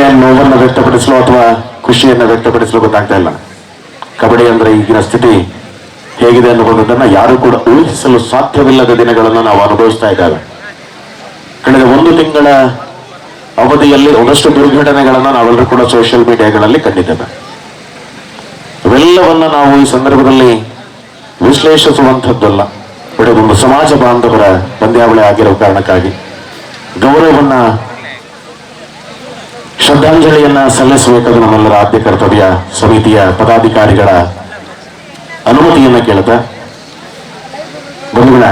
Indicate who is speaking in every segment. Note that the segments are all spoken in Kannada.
Speaker 1: ಯಾರಿಗೆ ನೋವನ್ನು ವ್ಯಕ್ತಪಡಿಸಲು ಅಥವಾ ಖುಷಿಯನ್ನು ವ್ಯಕ್ತಪಡಿಸಲು ಗೊತ್ತಾಗ್ತಾ ಇಲ್ಲ. ಕಬಡ್ಡಿ ಅಂದ್ರೆ ಈಗಿನ ಸ್ಥಿತಿ ಹೇಗಿದೆ ಅನ್ನುವಂಥದ್ದನ್ನು ಯಾರು ಕೂಡ ಊಹಿಸಲು ಸಾಧ್ಯವಿಲ್ಲದ ದಿನಗಳನ್ನು ನಾವು ಅನುಭವಿಸ್ತಾ ಇದ್ದೇವೆ. ಕಳೆದ ಒಂದು ತಿಂಗಳ ಅವಧಿಯಲ್ಲಿ ಒಂದಷ್ಟು ದುರ್ಘಟನೆಗಳನ್ನು ನಾವೆಲ್ಲರೂ ಕೂಡ ಸೋಷಿಯಲ್ ಮೀಡಿಯಾಗಳಲ್ಲಿ ಕಂಡಿದ್ದೇವೆ. ಇವೆಲ್ಲವನ್ನ ನಾವು ಈ ಸಂದರ್ಭದಲ್ಲಿ ವಿಶ್ಲೇಷಿಸುವಂಥದ್ದಲ್ಲ. ಒಂದು ಸಮಾಜ ಬಾಂಧವರ ಪಂದ್ಯಾವಳಿ ಆಗಿರೋ ಕಾರಣಕ್ಕಾಗಿ ಗೌರವವನ್ನ ಶ್ರದ್ಧಾಂಜಲಿಯನ್ನ ಸಲ್ಲಿಸಬೇಕಾದ ನಮ್ಮೆಲ್ಲರ ಆದ್ಯ ಕರ್ತವ್ಯ ಸಮಿತಿಯ ಪದಾಧಿಕಾರಿಗಳ ಅನುಮತಿಯನ್ನ ಕೇಳ್ತಾ ಬಂಧುಗಳ,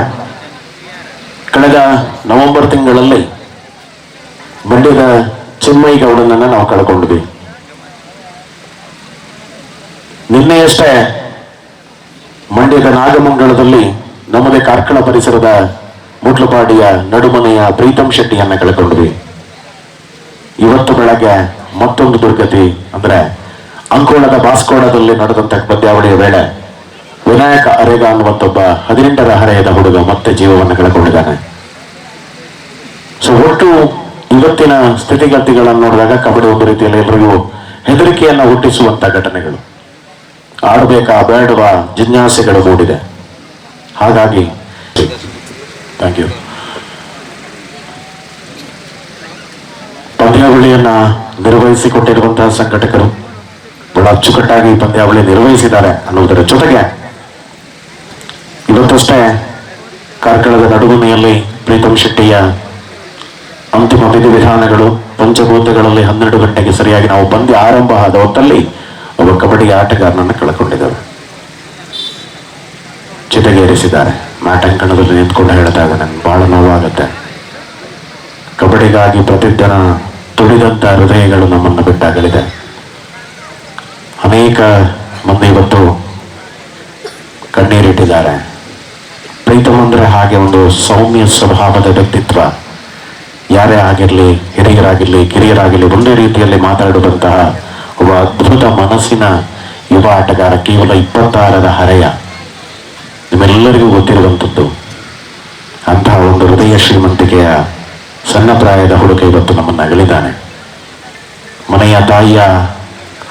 Speaker 1: ಕಳೆದ ನವೆಂಬರ್ ತಿಂಗಳಲ್ಲಿ ಮಂಡ್ಯದ ಚಿನ್ಮಯಿ ಗೌಡನನ್ನ ನಾವು ಕಳ್ಕೊಂಡ್ವಿ ನಿನ್ನೆಯಷ್ಟೇ ಮಂಡ್ಯದ ನಾಗಮಂಗಲದಲ್ಲಿ ನಮ್ಮದೇ ಕಾರ್ಕಳ ಪರಿಸರದ ಮುಟ್ಲಪಾಡಿಯ ನಡುಮನೆಯ ಪ್ರೀತಂ ಶೆಟ್ಟಿಯನ್ನ ಕಳ್ಕೊಂಡ್ವಿ ಇವತ್ತು ಬೆಳಗ್ಗೆ ಮತ್ತೊಂದು ದುರ್ಗತಿ, ಅಂದ್ರೆ ಅಂಕೋಳದ ಬಾಸ್ಕೋಳದಲ್ಲಿ ನಡೆದಂತ ಪಂದ್ಯಾವಳಿಯ ವೇಳೆ ವಿನಾಯಕ ಅರೇಗ ಅನ್ನುವಂತೊಬ್ಬ ಹದಿನೆಂಟರ ಹರೆಯದ ಹುಡುಗ ಮತ್ತೆ ಜೀವವನ್ನು ಕಳೆದುಕೊಂಡಿದ್ದಾನೆ. ಸೊ, ಒಟ್ಟು ಇವತ್ತಿನ ಸ್ಥಿತಿಗತಿಗಳನ್ನು ನೋಡಿದಾಗ ಕಬಡ್ಡಿ ಒಂದು ರೀತಿಯಲ್ಲಿ ಎಲ್ಲರಿಗೂ ಹೆದರಿಕೆಯನ್ನು ಹುಟ್ಟಿಸುವಂತ ಘಟನೆಗಳು. ಆಡಬೇಕಾ ಬೇಡವಾ ಜಿಜ್ಞಾಸೆಗಳು ಮೂಡಿದೆ. ಹಾಗಾಗಿ ಥ್ಯಾಂಕ್ ಯು ಪಂದ್ಯಾವಳಿಯನ್ನ ನಿರ್ವಹಿಸಿಕೊಟ್ಟಿರುವಂತಹ ಸಂಘಟಕರು ಬಹಳ ಅಚ್ಚುಕಟ್ಟಾಗಿ ಪಂದ್ಯಾವಳಿ ನಿರ್ವಹಿಸಿದ್ದಾರೆ ಅನ್ನುವುದರ ಜೊತೆಗೆ ಇವತ್ತಷ್ಟೇ ಕಾರ್ಕಳದ ನಡುವಿನಲ್ಲಿ ಪ್ರೀತಮ್ ಶೆಟ್ಟಿಯ ಅಂತಿಮ ವಿಧಿವಿಧಾನಗಳು ಪಂಚಭೂತಗಳಲ್ಲಿ ಹನ್ನೆರಡು ಗಂಟೆಗೆ ಸರಿಯಾಗಿ ನಾವು ಪಂದ್ಯ ಆರಂಭ ಆದ ಹೊತ್ತಲ್ಲಿ ಒಬ್ಬ ಕಬಡ್ಡಿ ಆಟಗಾರನನ್ನು ಕಳ್ಕೊಂಡಿದ್ದಾರೆ. ಚಿತೆಗೇರಿಸಿದ್ದಾರೆ. ಮ್ಯಾಟ್ ಅಂಕಣದಲ್ಲಿ ನಿಂತ್ಕೊಂಡು ಹೇಳಿದಾಗ ನನ್ಗೆ ಬಹಳ ನೋವಾಗುತ್ತೆ. ಕಬಡ್ಡಿಗಾಗಿ ಪ್ರತಿದಿನ ತುಳಿದಂತ ಹೃದಯಗಳು ನಮ್ಮನ್ನು ಬಿಟ್ಟಾಗಲಿದೆ. ಅನೇಕ ಮಂದಿ ಇವತ್ತು ಕಣ್ಣೀರಿಟ್ಟಿದ್ದಾರೆ ಪ್ರೀತಮ್ ಅಂದ್ರೆ ಹಾಗೆ ಒಂದು ಸೌಮ್ಯ ಸ್ವಭಾವದ ವ್ಯಕ್ತಿತ್ವ. ಯಾರೇ ಆಗಿರಲಿ, ಹಿರಿಯರಾಗಿರಲಿ, ಕಿರಿಯರಾಗಿರ್ಲಿ, ಒಂದೇ ರೀತಿಯಲ್ಲಿ ಮಾತಾಡುವಂತಹ ಒಬ್ಬ ಅದ್ಭುತ ಮನಸ್ಸಿನ ಯುವ ಆಟಗಾರ, ಕೇವಲ ಇಪ್ಪತ್ತಾರರ ಹರೆಯ. ನಿಮ್ಮೆಲ್ಲರಿಗೂ ಗೊತ್ತಿರುವಂಥದ್ದು, ಅಂತಹ ಒಂದು ಹೃದಯ ಶ್ರೀಮಂತಿಕೆಯ ಸಣ್ಣ ಪ್ರಾಯದ ಹುಡುಗ ಇವತ್ತು ನಮ್ಮನ್ನು ಅಗಲಿದ್ದಾನೆ. ಮನೆಯ ತಾಯಿಯ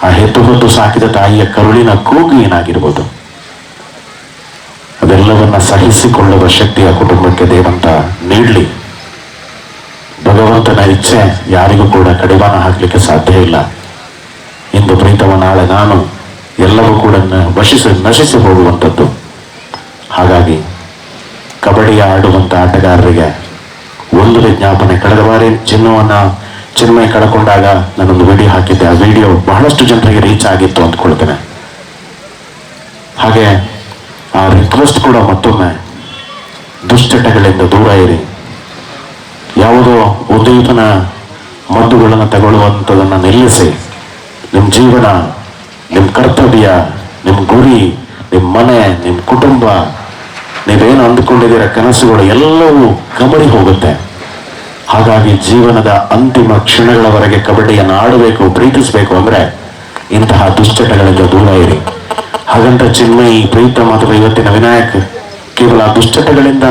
Speaker 1: ಆ ಹೆತ್ತು ಹೊತ್ತು ಸಾಕಿದ ತಾಯಿಯ ಕರುಳಿನ ಕೂಗು ಏನಾಗಿರ್ಬೋದು? ಅದೆಲ್ಲವನ್ನ ಸಹಿಸಿಕೊಳ್ಳುವ ಶಕ್ತಿ ಆ ಕುಟುಂಬಕ್ಕೆ ದೇವಂತ ನೀಡಲಿ. ಭಗವಂತನ ಇಚ್ಛೆ ಯಾರಿಗೂ ಕೂಡ ಕಡಿವಾಣ ಹಾಕಲಿಕ್ಕೆ ಸಾಧ್ಯ ಇಲ್ಲ. ಇಂದು ಪ್ರೀತವ ನಾಳೆ ನಾನು ಎಲ್ಲವೂ ಕೂಡ ವಶಿಸಿ ನಶಿಸಿ ಹೋಗುವಂಥದ್ದು. ಹಾಗಾಗಿ ಕಬಡ್ಡಿ ಆಡುವಂಥ ಆಟಗಾರರಿಗೆ ಒಂದು ವಿಜ್ಞಾಪನೆ ಕಳೆದ ಬಾರಿ ಚಿನ್ನವನ್ನ ಚಿನ್ಮಯ ಕಳ್ಕೊಂಡಾಗ ನಾನೊಂದು ವಿಡಿಯೋ ಹಾಕಿದ್ದೆ. ಆ ವಿಡಿಯೋ ಬಹಳಷ್ಟು ಜನರಿಗೆ ರೀಚ್ ಆಗಿತ್ತು ಅಂದ್ಕೊಳ್ತೇನೆ. ಹಾಗೆ ಆ ರಿಕ್ವೆಸ್ಟ್ ಕೂಡ ಮತ್ತೊಮ್ಮೆ ದುಶ್ಚಟಗಳಿಂದ ದೂರ ಇರಿ. ಯಾವುದೋ ಉದ್ಯೋಗನ ಮದ್ದುಗಳನ್ನು ತಗೊಳ್ಳುವಂಥದನ್ನು ನಿಲ್ಲಿಸಿ. ನಿಮ್ಮ ಜೀವನ ನಿಮ್ಮ ಕರ್ತವ್ಯ ನಿಮ್ಮ ಗುರಿ ನಿಮ್ಮ ಮನೆ ನಿಮ್ಮ ಕುಟುಂಬ ನೀವೇನು ಅಂದುಕೊಂಡಿದ್ದೀರ, ಕನಸುಗಳು ಎಲ್ಲವೂ ಕಬಡಿ ಹೋಗುತ್ತೆ. ಹಾಗಾಗಿ ಜೀವನದ ಅಂತಿಮ ಕ್ಷಣಗಳವರೆಗೆ ಕಬಡ್ಡಿಯನ್ನು ಆಡಬೇಕು ಪ್ರೀತಿಸಬೇಕು ಅಂದ್ರೆ ಇಂತಹ ದುಶ್ಚಟಗಳಿಂದ ದೂರ ಇರಿ. ಹಾಗಂತ ಚಿನ್ಮಯಿ, ಪ್ರೀತಮ್ ಅಥವಾ ಇವತ್ತಿನ ವಿನಾಯಕ್, ಕೇವಲ ದುಶ್ಚಟಗಳಿಂದ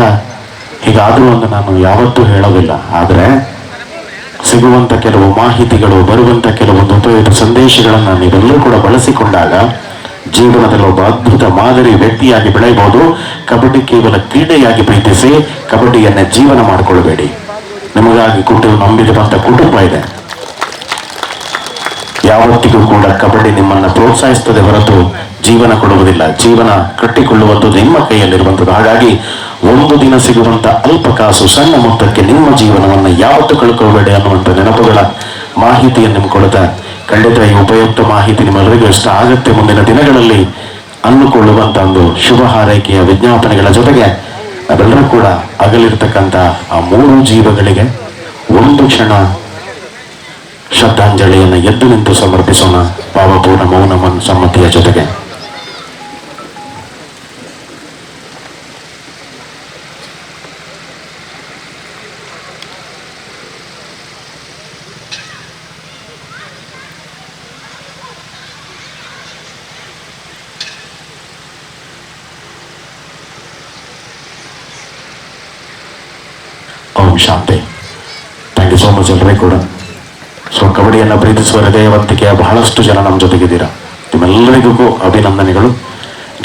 Speaker 1: ಹೀಗಾದರೂ ಅಂತ ನಾನು ಯಾವತ್ತೂ ಹೇಳೋದಿಲ್ಲ. ಆದರೆ ಸಿಗುವಂಥ ಕೆಲವು ಮಾಹಿತಿಗಳು ಬರುವಂಥ ಕೆಲವೊಂದು ಉಪಯುಕ್ತ ಸಂದೇಶಗಳನ್ನು ನೀವೆಲ್ಲರೂ ಕೂಡ ಬಳಸಿಕೊಂಡಾಗ ಜೀವನದಲ್ಲಿ ಒಬ್ಬ ಅದ್ಭುತ ಮಾದರಿ ವ್ಯಕ್ತಿಯಾಗಿ ಬೆಳೆಯಬಹುದು. ಕಬಡ್ಡಿ ಕೇವಲ ಕ್ರೀಡೆಯಾಗಿ ಪ್ರೀತಿಸಿ ಕಬಡ್ಡಿಯನ್ನ ಜೀವನ ಮಾಡಿಕೊಳ್ಳಬೇಡಿ. ನಿಮಗಾಗಿ ಕುಟುಂಬ ನಂಬಿರುವಂತ ಕುಟುಂಬ ಇದೆ. ಯಾವತ್ತಿಗೂ ಕೂಡ ಕಬಡ್ಡಿ ನಿಮ್ಮನ್ನ ಪ್ರೋತ್ಸಾಹಿಸ್ತದೆ ಹೊರತು ಜೀವನ ಕೊಡುವುದಿಲ್ಲ. ಜೀವನ ಕಟ್ಟಿಕೊಳ್ಳುವಂಥದ್ದು ನಿಮ್ಮ ಕೈಯಲ್ಲಿರುವಂಥದ್ದು. ಹಾಗಾಗಿ ಒಂದು ದಿನ ಸಿಗುವಂತ ಅಲ್ಪ ಕಾಸು, ಸಣ್ಣ ಮೊತ್ತಕ್ಕೆ ನಿಮ್ಮ ಜೀವನವನ್ನು ಯಾವತ್ತು ಕಳ್ಕೋಬೇಡಿ ಅನ್ನುವಂಥ ನೆನಪುಗಳ ಮಾಹಿತಿಯನ್ನು ನಿಮ್ಗೆ ಕೊಡ್ತಾ ಖಂಡಿತ ಈ ಉಪಯುಕ್ತ ಮಾಹಿತಿ ನಿಮ್ಮೆಲ್ಲರಿಗೂ ಇಷ್ಟ ಆಗುತ್ತೆ ಮುಂದಿನ ದಿನಗಳಲ್ಲಿ ಅಂದುಕೊಳ್ಳುವಂತ ಒಂದು ಶುಭ ಹಾರೈಕೆಯ ವಿಜ್ಞಾಪನೆಗಳ ಜೊತೆಗೆ ನಾವೆಲ್ಲರೂ ಕೂಡ ಅಗಲಿರ್ತಕ್ಕಂಥ ಆ ಮೂರು ಜೀವಗಳಿಗೆ ಒಂದು ಕ್ಷಣ ಶ್ರದ್ಧಾಂಜಲಿಯನ್ನು ಎದ್ದು ನಿಂತು ಸಮರ್ಪಿಸೋಣ. ಪಾವಪೂರ್ಣ ಮನ್ ಸಮ್ಮತಿಯ ಜೊತೆಗೆ. ಶಾಂತಿ. ಥ್ಯಾಂಕ್ ಯು ಸೋ ಮಚ್ ಎಲ್ಲರಿಗೂ ಕೂಡ. ಸೊ ಕಬಡ್ಡಿಯನ್ನು ಪ್ರೀತಿಸುವ ಹೃದಯವಂತಿಕೆಯ ಬಹಳಷ್ಟು ಜನ ನಮ್ಮ ಜೊತೆಗಿದ್ದೀರಾ. ನಿಮ್ಮೆಲ್ಲರಿಗೂ ಅಭಿನಂದನೆಗಳು.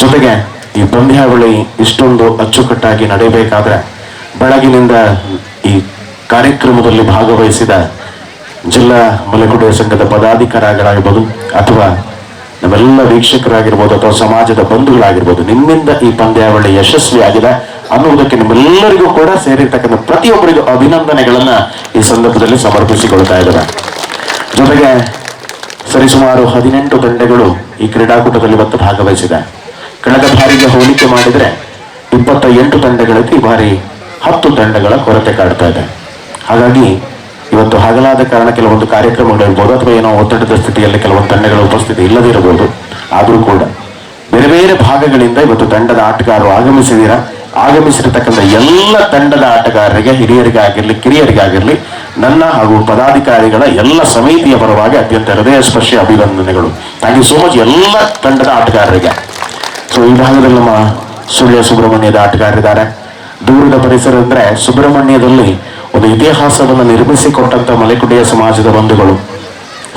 Speaker 1: ಜೊತೆಗೆ ಈ ಪಂದ್ಯಾವಳಿ ಇಷ್ಟೊಂದು ಅಚ್ಚುಕಟ್ಟಾಗಿ ನಡೆಯಬೇಕಾದ್ರೆ ಬೆಳಗಿನಿಂದ ಈ ಕಾರ್ಯಕ್ರಮದಲ್ಲಿ ಭಾಗವಹಿಸಿದ ಜಿಲ್ಲಾ ಮಲೆಕುಡಿಯ ಸಂಘದ ಪದಾಧಿಕಾರಿಗಳಾಗಿರ್ಬೋದು ಅಥವಾ ನಮ್ಮೆಲ್ಲ ವೀಕ್ಷಕರಾಗಿರ್ಬೋದು ಅಥವಾ ಸಮಾಜದ ಬಂಧುಗಳಾಗಿರ್ಬೋದು, ನಿಮ್ಮಿಂದ ಈ ಪಂದ್ಯಾವಳಿ ಯಶಸ್ವಿಯಾಗಿದೆ ಅನ್ನುವುದಕ್ಕೆ ನಿಮ್ಮೆಲ್ಲರಿಗೂ ಕೂಡ ಸೇರಿರ್ತಕ್ಕಂಥ ಪ್ರತಿಯೊಬ್ಬರಿಗೂ ಅಭಿನಂದನೆಗಳನ್ನ ಈ ಸಂದರ್ಭದಲ್ಲಿ ಸಮರ್ಪಿಸಿಕೊಳ್ತಾ ಇದ್ದಾರೆ. ಜೊತೆಗೆ ಸರಿಸುಮಾರು ಹದಿನೆಂಟು ತಂಡಗಳು ಈ ಕ್ರೀಡಾಕೂಟದಲ್ಲಿ ಇವತ್ತು ಭಾಗವಹಿಸಿದೆ. ಕಳೆದ ಬಾರಿಗೆ ಹೋಲಿಕೆ ಮಾಡಿದರೆ ಇಪ್ಪತ್ತ ಎಂಟು ತಂಡಗಳಿಗೆ ಈ ಬಾರಿ ಹತ್ತು ತಂಡಗಳ ಕೊರತೆ ಕಾಡ್ತಾ ಇದೆ. ಹಾಗಾಗಿ ಇವತ್ತು ಹಗಲಾದ ಕಾರಣ ಕೆಲವೊಂದು ಕಾರ್ಯಕ್ರಮಗಳಿರ್ಬೋದು ಅಥವಾ ಏನೋ ಒತ್ತಡದ ಸ್ಥಿತಿಯಲ್ಲಿ ಕೆಲವೊಂದು ತಂಡಗಳ ಉಪಸ್ಥಿತಿ ಇಲ್ಲದಿರಬಹುದು ಆದರೂ ಕೂಡ ಬೇರೆ ಬೇರೆ ಭಾಗಗಳಿಂದ ಇವತ್ತು ತಂಡದ ಆಟಗಾರರು ಆಗಮಿಸಿದ್ದೀರಾ ಆಗಮಿಸಿರತಕ್ಕಂಥ ಎಲ್ಲ ತಂಡದ ಆಟಗಾರರಿಗೆ, ಹಿರಿಯರಿಗಾಗಿರ್ಲಿ, ಕಿರಿಯರಿಗಾಗಿರ್ಲಿ, ನನ್ನ ಹಾಗೂ ಪದಾಧಿಕಾರಿಗಳ ಎಲ್ಲ ಸಮಿತಿಯ ಪರವಾಗಿ ಅತ್ಯಂತ ಹೃದಯ ಸ್ಪರ್ಶಿ ಅಭಿನಂದನೆಗಳು. ಥ್ಯಾಂಕ್ ಯು ಸೋ ಮಚ್ ಎಲ್ಲ ತಂಡದ ಆಟಗಾರರಿಗೆ. ಸೊ ಈ ಭಾಗದಲ್ಲಿ ನಮ್ಮ ಸುಳ್ಯ ಸುಬ್ರಹ್ಮಣ್ಯದ ಆಟಗಾರರಿದ್ದಾರೆ. ದೂರದ ಪರಿಸರ ಅಂದ್ರೆ ಸುಬ್ರಹ್ಮಣ್ಯದಲ್ಲಿ ಒಂದು ಇತಿಹಾಸವನ್ನು ನಿರ್ಮಿಸಿಕೊಟ್ಟಂತ ಮಲೆಕುಡಿಯ ಸಮಾಜದ ಬಂಧುಗಳು.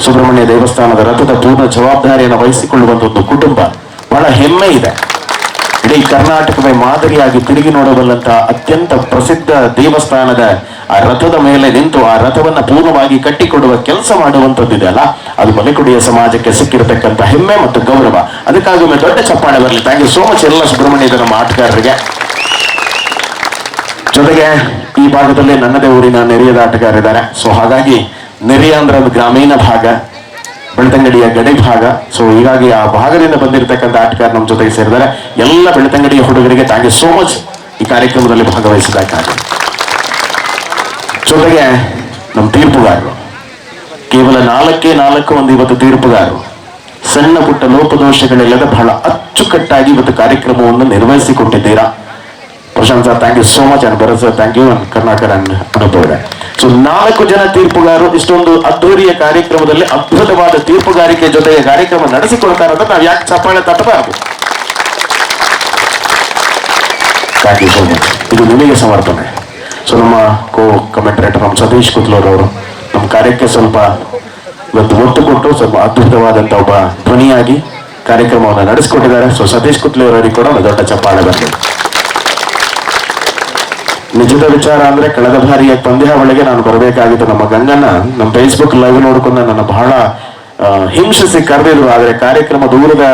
Speaker 1: ಸುಬ್ರಹ್ಮಣ್ಯ ದೇವಸ್ಥಾನದ ರಥದ ಪೂರ್ಣ ಜವಾಬ್ದಾರಿಯನ್ನು ವಹಿಸಿಕೊಳ್ಳುವಂತ ಒಂದು ಕುಟುಂಬ ಬಹಳ ಹೆಮ್ಮೆ ಇದೆ. ಇಡೀ ಕರ್ನಾಟಕವೇ ಮಾದರಿಯಾಗಿ ತಿರುಗಿ ನೋಡಬಲ್ಲಂತಹ ಅತ್ಯಂತ ಪ್ರಸಿದ್ಧ ದೇವಸ್ಥಾನದ ಆ ರಥದ ಮೇಲೆ ನಿಂತು ಆ ರಥವನ್ನ ಪೂರ್ಣವಾಗಿ ಕಟ್ಟಿಕೊಡುವ ಕೆಲಸ ಮಾಡುವಂತದ್ದಿದೆ ಅಲ್ಲ? ಅದು ಮಲೆಕುಡಿಯ ಸಮಾಜಕ್ಕೆ ಸಿಕ್ಕಿರತಕ್ಕಂತ ಹೆಮ್ಮೆ ಮತ್ತು ಗೌರವ. ಅದಕ್ಕಾಗಿ ದೊಡ್ಡ ಚಪ್ಪಾಳೆ ಬರಲಿ. ಥ್ಯಾಂಕ್ ಯು ಸೋ ಮಚ್ ಎಲ್ಲ ಸುಬ್ರಹ್ಮಣ್ಯದ ನಮ್ಮ ಆಟಗಾರರಿಗೆ. ಜೊತೆಗೆ ಈ ಭಾಗದಲ್ಲಿ ನನ್ನದೇ ಊರಿನ ನೆರೆಯದ ಆಟಗಾರಿದ್ದಾರೆ ಸೊ ಹಾಗಾಗಿ ನೆರೆಯ ಅಂದ್ರೆ ಅದು ಗ್ರಾಮೀಣ ಭಾಗ, ಬೆಳ್ತಂಗಡಿಯ ಗಡಿ ಭಾಗ. ಸೊ ಹೀಗಾಗಿ ಆ ಭಾಗದಿಂದ ಬಂದಿರತಕ್ಕಂಥ ಆಟಗಾರ ನಮ್ಮ ಜೊತೆಗೆ ಸೇರಿದ್ದಾರೆ. ಎಲ್ಲ ಬೆಳ್ತಂಗಡಿಯ ಹುಡುಗರಿಗೆ ಥ್ಯಾಂಕ್ ಯು ಸೋ ಮಚ್ ಈ ಕಾರ್ಯಕ್ರಮದಲ್ಲಿ ಭಾಗವಹಿಸಿದ್ದಕ್ಕಾಗಿ. ಜೊತೆಗೆ ನಮ್ಮ ತೀರ್ಪುಗಾರರು, ಕೇವಲ ನಾಲ್ಕೇ ನಾಲ್ಕು ಒಂದು ಇವತ್ತು ತೀರ್ಪುಗಾರರು, ಸಣ್ಣ ಪುಟ್ಟ ಲೋಪದೋಷಗಳಿಲ್ಲದೆ ಬಹಳ ಅಚ್ಚುಕಟ್ಟಾಗಿ ಇವತ್ತು ಕಾರ್ಯಕ್ರಮವನ್ನು ನಿರ್ವಹಿಸಿಕೊಟ್ಟಿದ್ದೀರಾ? Prashanth thank you so much and Bharath sir thank you Karnataka ಅನುಭವ ಸೊ ನಾಲ್ಕು ಜನ ತೀರ್ಪುಗಾರರು ಇಷ್ಟೊಂದು ಅದ್ದೂರಿಯ ಕಾರ್ಯಕ್ರಮದಲ್ಲಿ ಅದ್ಭುತವಾದ ತೀರ್ಪುಗಾರಿಕೆ ಜೊತೆಗೆ ಕಾರ್ಯಕ್ರಮ ನಡೆಸಿಕೊಳ್ತಾರೆ ಅಂತ ನಾವು ಯಾಕೆ ಚಪ್ಪಾಳೆ ತಟ್ಟಬಾರದು? ಥ್ಯಾಂಕ್ ಯು ಸೋ ಮಚ್ ಇದು ನಿಮಗೆ ಸಮರ್ಪಣೆ. ಸೊ ನಮ್ಮ ಕೋ ಕಮೆಂಟ್ರೇಟರ್ ನಮ್ಮ ಸತೀಶ್ ಕುತ್ಲೂರ್ ಅವರು ನಮ್ಮ ಕಾರ್ಯಕ್ಕೆ ಸ್ವಲ್ಪ ಇವತ್ತು ಒತ್ತು ಕೊಟ್ಟು ಸ್ವಲ್ಪ ಅದ್ಭುತವಾದಂಥ ಒಬ್ಬ ಧ್ವನಿಯಾಗಿ ಕಾರ್ಯಕ್ರಮವನ್ನು ನಡೆಸಿಕೊಟ್ಟಿದ್ದಾರೆ. ಸೊ ಸತೀಶ್ ಕುತ್ಲೂರ್ ಅವರಿಗೆ ಕೂಡ ಒಂದು ದೊಡ್ಡ ಚಪ್ಪಾಳೆ ಬರಲಿ ನಿಜದ ವಿಚಾರ ಅಂದ್ರೆ ಕಳೆದ ಬಾರಿಯ ಪಂದ್ಯಾವಳಿಗೆ ನಾನು ಬರಬೇಕಾಗಿತ್ತು ನಮ್ಮ ಗಂಗನ್ನ ನಮ್ಮ ಫೇಸ್ಬುಕ್ ಲೈವ್ ನೋಡ್ಕೊಂಡು ನನ್ನ ಬಹಳ ಹಿಂಸಿಸಿ ಕರೆದಿದ್ರು. ಆದ್ರೆ ಕಾರ್ಯಕ್ರಮ ದೂರದ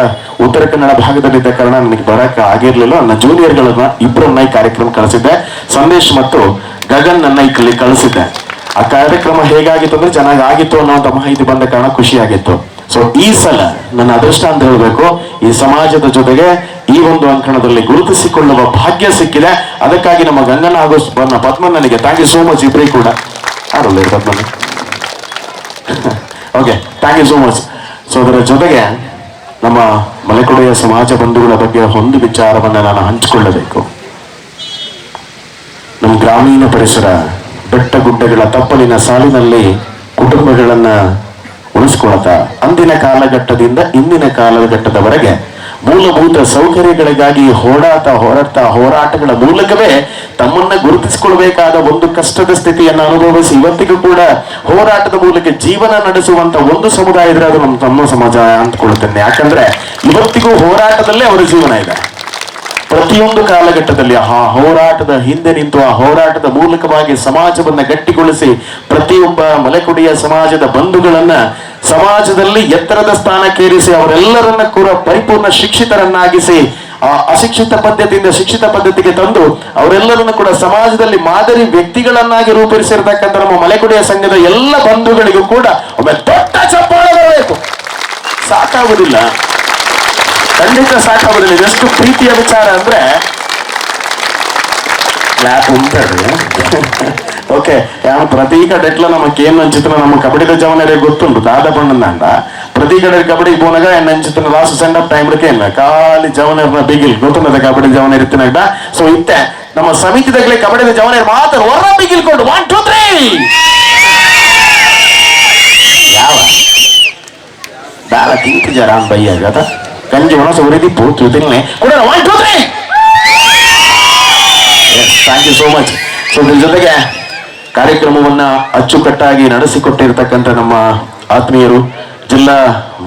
Speaker 1: ಉತ್ತರ ಕನ್ನಡ ಭಾಗದಲ್ಲಿದ್ದ ಕಾರಣ ನನಗೆ ಬರಕ್ಕೆ ಆಗಿರ್ಲಿಲ್ಲ. ನನ್ನ ಜೂನಿಯರ್ಗಳನ್ನ ಇಬ್ಬರನ್ನ ಈ ಕಾರ್ಯಕ್ರಮ ಕಳಿಸಿದ್ದೆ. ಸಂದೇಶ್ ಮತ್ತು ಗಗನ್ ನನ್ನ ಇಲ್ಲಿ ಕಳಿಸಿದ್ದೆ. ಆ ಕಾರ್ಯಕ್ರಮ ಹೇಗಾಗಿತ್ತು ಅಂದ್ರೆ ಚೆನ್ನಾಗಿ ಆಗಿತ್ತು ಅನ್ನೋಂಥ ಮಾಹಿತಿ ಬಂದ ಕಾರಣ ಖುಷಿಯಾಗಿತ್ತು. ಸೊ ಈ ಸಲ ನನ್ನ ಅದೃಷ್ಟ ಅಂತ ಹೇಳ್ಬೇಕು, ಈ ಸಮಾಜದ ಜೊತೆಗೆ ಈ ಒಂದು ಅಂಕಣದಲ್ಲಿ ಗುರುತಿಸಿಕೊಳ್ಳುವ ಭಾಗ್ಯ ಸಿಕ್ಕಿದೆ. ಅದಕ್ಕಾಗಿ ನಮ್ಮ ಗಂಗನ ಹಾಗೂ ನನ್ನ ಪದ್ಮನ್ ನನಗೆ ಥ್ಯಾಂಕ್ ಯು ಸೋ ಮಚ್ ಇಬ್ಬರಿ ಕೂಡ. ಆರಲ್ಲ ಪದ್ಮನ okay thank you so much so ಅದರ ಜೊತೆಗೆ ನಮ್ಮ ಮಲೆಕೊಡೆಯ ಸಮಾಜ ಬಂಧುಗಳ ಬಗ್ಗೆ ಒಂದು ವಿಚಾರವನ್ನು ನಾನು ಹಂಚಿಕೊಳ್ಳಬೇಕು. ನಮ್ಮ ಗ್ರಾಮೀಣ ಪರಿಸರ ಬೆಟ್ಟ ಗುಡ್ಡಗಳ ತಪ್ಪಲಿನ ಸಾಲಿನಲ್ಲಿ ಕುಟುಂಬಗಳನ್ನು ಉಳಿಸ್ಕೊಳ್ತಾ ಅಂದಿನ ಕಾಲಘಟ್ಟದಿಂದ ಇಂದಿನ ಕಾಲಘಟ್ಟದವರೆಗೆ ಮೂಲಭೂತ ಸೌಕರ್ಯಗಳಿಗಾಗಿ ಹೋರಾಟ ಹೋರಾಟ, ಹೋರಾಟಗಳ ಮೂಲಕವೇ ತಮ್ಮನ್ನ ಗುರುತಿಸಿಕೊಳ್ಬೇಕಾದ ಒಂದು ಕಷ್ಟದ ಸ್ಥಿತಿಯನ್ನು ಅನುಭವಿಸಿ ಇವತ್ತಿಗೂ ಕೂಡ ಹೋರಾಟದ ಮೂಲಕ ಜೀವನ ನಡೆಸುವಂತ ಒಂದು ಸಮುದಾಯ ಇದ್ರೆ ಅದು ನಮ್ಮ ತಮ್ಮ ಸಮಾಜ ಅಂದ್ಕೊಳ್ತೇನೆ. ಯಾಕಂದ್ರೆ ಇವತ್ತಿಗೂ ಹೋರಾಟದಲ್ಲೇ ಅವರ ಜೀವನ ಇದೆ. ಪ್ರತಿಯೊಂದು ಕಾಲಘಟ್ಟದಲ್ಲಿ ಆ ಹೋರಾಟದ ಹಿಂದೆ ನಿಂತು ಆ ಹೋರಾಟದ ಮೂಲಕವಾಗಿ ಸಮಾಜವನ್ನ ಗಟ್ಟಿಗೊಳಿಸಿ ಪ್ರತಿಯೊಬ್ಬ ಮಲೆಕುಡಿಯ ಸಮಾಜದ ಬಂಧುಗಳನ್ನ ಸಮಾಜದಲ್ಲಿ ಎತ್ತರದ ಸ್ಥಾನಕ್ಕೇರಿಸಿ ಅವರೆಲ್ಲರನ್ನ ಕೂಡ ಪರಿಪೂರ್ಣ ಶಿಕ್ಷಿತರನ್ನಾಗಿಸಿ, ಆ ಅಶಿಕ್ಷಿತ ಪದ್ಧತಿಯಿಂದ ಶಿಕ್ಷಿತ ಪದ್ಧತಿಗೆ ತಂದು ಅವರೆಲ್ಲರನ್ನು ಕೂಡ ಸಮಾಜದಲ್ಲಿ ಮಾದರಿ ವ್ಯಕ್ತಿಗಳನ್ನಾಗಿ ರೂಪಿಸಿರತಕ್ಕಂಥ ನಮ್ಮ ಮಲೆಕುಡಿಯ ಸಂಘದ ಎಲ್ಲ ಬಂಧುಗಳಿಗೂ ಕೂಡ ಒಮ್ಮೆ ದೊಡ್ಡ ಚಪ್ಪಾಳೆ ಬರಬೇಕು. ಸಾಕಾಗುವುದಿಲ್ಲ ಖಂಡಿತ ಸಾಕಾಗೋದಿಲ್ಲ. ಇದೆಷ್ಟು ಪ್ರೀತಿಯ ವಿಚಾರ ಅಂದ್ರೆ ಎಟ್ಲ ನಮ್ಮ ಕೇನ್ ಅಂಚಿತನ ನಮ್ಮ ಕಬಡ್ಡಿದ ಜವನರಿಗೆ ಗೊತ್ತುಂಟು, ದಾದ ಪಣ್ಣಂದ ಪ್ರತಿ ಕಡೆ ಕಬಡ್ಡಿ ಪೋನಾಗ ನಂಚಿತನ ಲಾಸ್ಟ್ ಸೆಂಡ್ ಅಪ್ ಟೈಮ್ ಏನು ಖಾಲಿ ಜವನರ್ನ ಬಿಗಿಲ್. ಗೊತ್ತುಂಟದ ಕಬಡ್ಡಿ ಜವನರ್ ಇತ್ತಿನಾಗ ಸೊ ಇತ್ತೆ, ನಮ್ಮ ಸಮಿತಿದಾಗಲೇ ಕಬಡ್ಡಿ ಜವನರ್ ಮಾತ್ರ ಹೊರ ಬಿಗಿಲ್ಕೊಂಡು ಒನ್ ಟೂ ತ್ರೀ ಯಾವ? ದಾರ ತಿಂತು ಜರ ಅಂತ ಬೈಯಾಗ ಕಂಜಿ ಗಂಜಿ ಒಣಸ ಉರಿದಿ ಪೂರ್ತಿ ತಿನ್ನೆ. ಕೊಡೋಣ one two three thank you so much so ಇದ್ರ ಜೊತೆಗೆ ಕಾರ್ಯಕ್ರಮವನ್ನ ಅಚ್ಚುಕಟ್ಟಾಗಿ ನಡೆಸಿಕೊಟ್ಟಿರ್ತಕ್ಕಂಥ ನಮ್ಮ ಆತ್ಮೀಯರು, ಜಿಲ್ಲಾ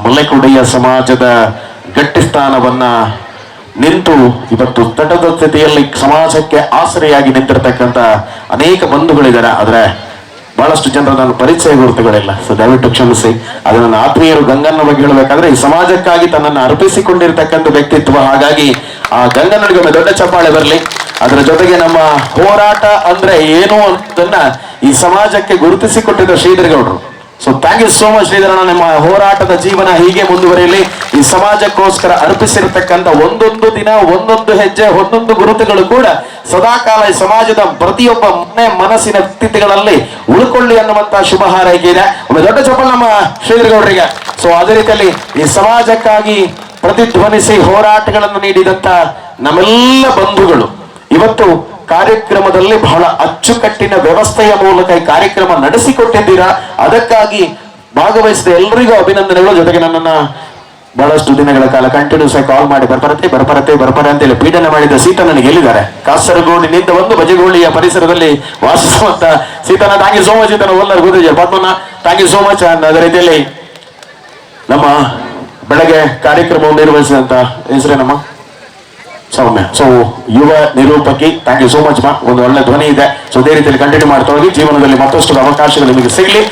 Speaker 1: ಮಲ್ಲೆಕುಡಿಯ ಸಮಾಜದ ಗಟ್ಟಿ ಸ್ಥಾನವನ್ನ ನಿಂತು ಇವತ್ತು ತಟದ ಸ್ಥಿತಿಯಲ್ಲಿ ಸಮಾಜಕ್ಕೆ ಆಸರೆಯಾಗಿ ನಿಂತಿರ್ತಕ್ಕಂಥ ಅನೇಕ ಬಂಧುಗಳಿದ್ದಾರೆ. ಆದರೆ ಬಹಳಷ್ಟು ಜನರ ನನ್ನ ಪರಿಚಯ ಗುರುತುಗಳಿಲ್ಲ. ಸೊ ದಯವಿಟ್ಟು ಕ್ಷಮಿಸಿ. ಅದು ನನ್ನ ಆತ್ಮೀಯರು ಗಂಗನ ಬಗ್ಗೆ ಹೇಳಬೇಕಾದ್ರೆ, ಈ ಸಮಾಜಕ್ಕಾಗಿ ತನ್ನನ್ನು ಅರ್ಪಿಸಿಕೊಂಡಿರ್ತಕ್ಕಂಥ ವ್ಯಕ್ತಿತ್ವ, ಹಾಗಾಗಿ ಆ ಗಂಗನಡಿಗೆ ದೊಡ್ಡ ಚಪ್ಪಾಳೆ ಬರಲಿ. ಅದರ ಜೊತೆಗೆ ನಮ್ಮ ಹೋರಾಟ ಅಂದ್ರೆ ಏನು ಅಂತನ್ನ ಈ ಸಮಾಜಕ್ಕೆ ಗುರುತಿಸಿಕೊಟ್ಟಿದ್ದ ಶ್ರೀಧರಗೌಡರು. So thank you so much ಶ್ರೀಧರಣ್ಣ. ನಿಮ್ಮ ಹೋರಾಟದ ಜೀವನ ಹೀಗೆ ಮುಂದುವರಿಯಲಿ. ಈ ಸಮಾಜಕ್ಕೋಸ್ಕರ ಅರ್ಪಿಸಿರ್ತಕ್ಕಂಥ ಒಂದೊಂದು ದಿನ, ಒಂದೊಂದು ಹೆಜ್ಜೆ, ಒಂದೊಂದು ಗುರುತುಗಳು ಕೂಡ ಸದಾಕಾಲ ಈ ಸಮಾಜದ ಪ್ರತಿಯೊಬ್ಬ ಮನೆ ಮನಸ್ಸಿನ ಸ್ಥಿತಿಗಳಲ್ಲಿ ಉಳ್ಕೊಳ್ಳಿ ಅನ್ನುವಂತಹ ಶುಭ ಹಾರೈಕೆ ಇದೆ. ಒಂದು ದೊಡ್ಡ ಚಪ್ಪಲ್ ನಮ್ಮ ಶ್ರೀಧರಗೌಡರಿಗೆ. ಸೊ ಅದೇ ರೀತಿಯಲ್ಲಿ ಈ ಸಮಾಜಕ್ಕಾಗಿ ಪ್ರತಿಧ್ವನಿಸಿ ಹೋರಾಟಗಳನ್ನು ನೀಡಿದಂತ ನಮ್ಮೆಲ್ಲ ಬಂಧುಗಳು. ಇವತ್ತು ಕಾರ್ಯಕ್ರಮದಲ್ಲಿ ಬಹಳ ಅಚ್ಚುಕಟ್ಟಿನ ವ್ಯವಸ್ಥೆಯ ಮೂಲಕ ಈ ಕಾರ್ಯಕ್ರಮ ನಡೆಸಿಕೊಟ್ಟಿದ್ದೀರಾ? ಅದಕ್ಕಾಗಿ ಭಾಗವಹಿಸಿದ ಎಲ್ರಿಗೂ ಅಭಿನಂದನೆಗಳು. ಜೊತೆಗೆ ನನ್ನನ್ನ ಬಹಳಷ್ಟು ದಿನಗಳ ಕಾಲ ಕಂಟಿನ್ಯೂಸ್ ಆಗಿ ಕಾಲ್ ಮಾಡಿ ಬರ್ಬರತೆ ಬರ್ಬರತೆ ಬರ್ಬರ ಅಂತೇಳಿ ಪೀಡನೆ ಮಾಡಿದ ಸೀತ ನನಗೆ ಎಲ್ಲಿದ್ದಾರೆ ಕಾಸರಗೋಡಿನಿಂದ ಒಂದು ಬಜಗೋಳಿಯ ಪರಿಸರದಲ್ಲಿ ವಾಸಿಸುವಂತ ಸೀತನ. ಥ್ಯಾಂಕ್ ಯು ಸೋ ಮಚ್ ಸೀತನ. ಓಲ್ಲರ್ Guruji ಪದ್ಮನ thank you so much ಅದೇ ರೀತಿಯಲ್ಲಿ ನಮ್ಮ ಬೆಳಗ್ಗೆ ಕಾರ್ಯಕ್ರಮವನ್ನು ನಿರ್ವಹಿಸಿದಂತ ಹೆಸರೇನಮ್ಮ? ಸೌಮ್ಯ. ಸೊ ಯುವ ನಿರೂಪಕಿ ಥ್ಯಾಂಕ್ ಯು ಸೋ ಮಚ್ ಮಾ ಒಂದು ಒಳ್ಳೆ ಧ್ವನಿ ಇದೆ. ಸೊ ಅದೇ ರೀತಿಯಲ್ಲಿ ಕಂಟಿನ್ಯೂ ಮಾಡ್ತಾ ಹೋಗಿ, ಜೀವನದಲ್ಲಿ ಮತ್ತಷ್ಟು ಅವಕಾಶಗಳು ನಿಮಗೆ ಸಿಗಲಿ.